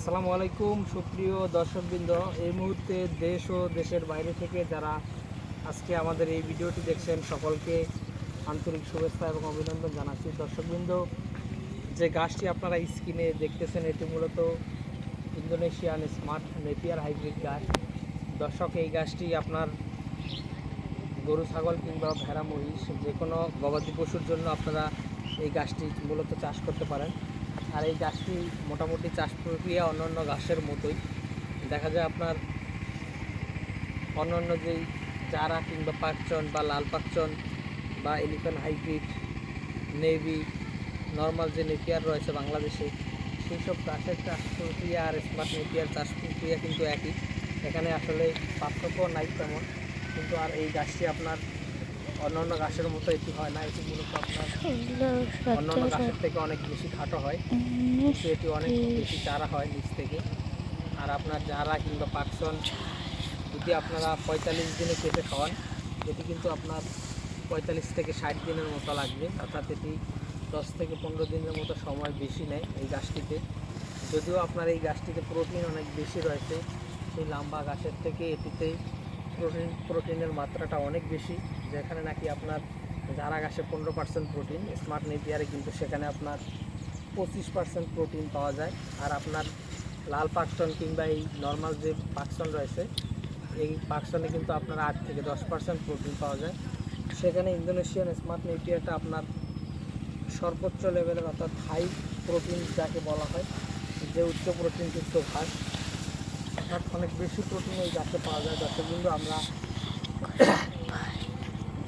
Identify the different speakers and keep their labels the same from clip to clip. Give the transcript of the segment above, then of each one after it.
Speaker 1: আসসালামু আলাইকুম, সুপ্রিয় দর্শকবৃন্দ। এই মুহূর্তে দেশ ও দেশের বাইরে থেকে যারা আজকে আমাদের এই ভিডিওটি দেখছেন, সকলকে আন্তরিক শুভেচ্ছা এবং অভিনন্দন জানাচ্ছি। দর্শকবৃন্দ, যে গাছটি আপনারা স্ক্রিনে দেখতেছেন, এটি মূলত ইন্দোনেশিয়ান স্মার্ট নেপিয়ার হাইব্রিড গাছ। দর্শক, এই গাছটি আপনার গরু, ছাগল কিংবা ভেড়া, মহিষ যে কোনো গবাদি পশুর জন্য আপনারা এই গাছটি মূলত চাষ করতে পারেন। আর এই গাছটি মোটামুটি চাষ প্রক্রিয়া অন্যান্য ঘাসের মতোই। দেখা যায় আপনার অন্যান্য যেই চারা কিংবা পাকচন বা লাল পাকচন বা এলিফ্যান্ট হাইব্রিড নেভি নর্মাল যে নেপিয়ার রয়েছে বাংলাদেশে সেই সব গাছের চাষ প্রক্রিয়া আর স্মার্ট নেপিয়ার চাষ প্রক্রিয়া কিন্তু একই। এখানে আসলে পার্থক্য নাই তেমন, কিন্তু আর এই গাছটি আপনার অন্যান্য গাছের মতো এটি হয় না এটি মূলত আপনার অন্যান্য গাছের থেকে অনেক বেশি খাটো হয়। কিন্তু এটি অনেক বেশি চারা হয় নিচ থেকে। আর আপনার চারা কিংবা পাকসন যদি আপনারা পঁয়তাল্লিশ দিনে কেটে খাওয়ান এটি কিন্তু আপনার পঁয়তাল্লিশ থেকে ষাট দিনের মতো লাগবে। অর্থাৎ এটি দশ থেকে পনেরো দিনের মতো সময় বেশি নেয় এই গাছটিতে। যদিও আপনার এই গাছটিতে প্রোটিন অনেক বেশি রয়েছে সেই লম্বা গাছের থেকে এটিতে প্রোটিন, প্রোটিনের মাত্রাটা অনেক বেশি, যেখানে নাকি আপনার যারা গাছে পনেরো পার্সেন্ট প্রোটিন স্মার্ট নেপিয়ারে কিন্তু সেখানে আপনার পঁচিশ পার্সেন্ট প্রোটিন পাওয়া যায়। আর আপনার লাল পাকসন কিংবা এই নর্মাল যে পাকসন রয়েছে, এই পাকসনে কিন্তু আপনার আট থেকে দশ পার্সেন্ট প্রোটিন পাওয়া যায়। সেখানে ইন্দোনেশিয়ান স্মার্ট নিউট্রিয়াটা আপনার সর্বোচ্চ লেভেলের অর্থাৎ হাই প্রোটিন যাকে বলা হয়, যে উচ্চ প্রোটিনযুক্ত ঘাস। অর্থাৎ অনেক বেশি প্রোটিন এই গাছে পাওয়া যায় দর্শক কিন্তু আমরা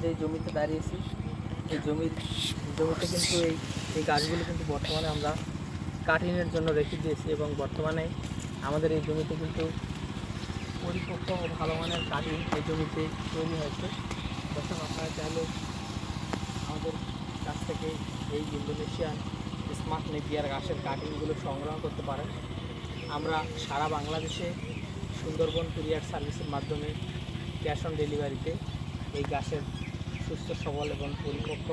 Speaker 1: যে জমিতে দাঁড়িয়েছি, এই জমির জমিতে কিন্তু এই এই গাছগুলো কিন্তু বর্তমানে আমরা কাটিংয়ের জন্য রেখে দিয়েছি এবং বর্তমানে আমাদের এই জমিতে কিন্তু পরিপক্ক ও ভালো মানের কাটিং এই জমিতে তৈরি হয়েছে। দর্শক, আপনারা চাইলে আমাদের কাছ থেকে এই ইন্দোনেশিয়ান স্মার্ট নেপিয়ার গাছের কাটিংগুলো সংগ্রহ করতে পারেন। আমরা সারা বাংলাদেশে সুন্দরবন কুরিয়ার সার্ভিসের মাধ্যমে ক্যাশ অন ডেলিভারিতে এই গাছের সুস্থ, সবল এবং পরিপক্ক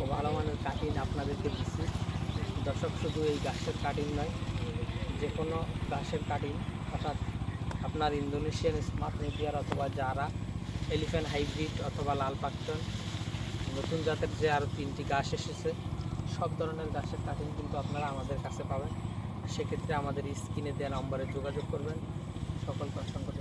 Speaker 1: ও ভালো মানের কাটিং আপনাদেরকে দিচ্ছি। দর্শক, শুধু এই গাছের কাটিং নয়, যে কোনো গাছের কাটিং, অর্থাৎ আপনার ইন্দোনেশিয়ান স্মার্ট নেপিয়ার অথবা যারা এলিফ্যান্ট হাইব্রিড অথবা লাল পাকচন নতুন জাতের যে আরও তিনটি গাছ এসেছে, সব ধরনের গাছের কাটিং কিন্তু আপনারা আমাদের কাছে পাবেন। সেক্ষেত্রে আমাদের স্ক্রিনে দেওয়া নম্বরে যোগাযোগ করবেন। সকল অসংখ্য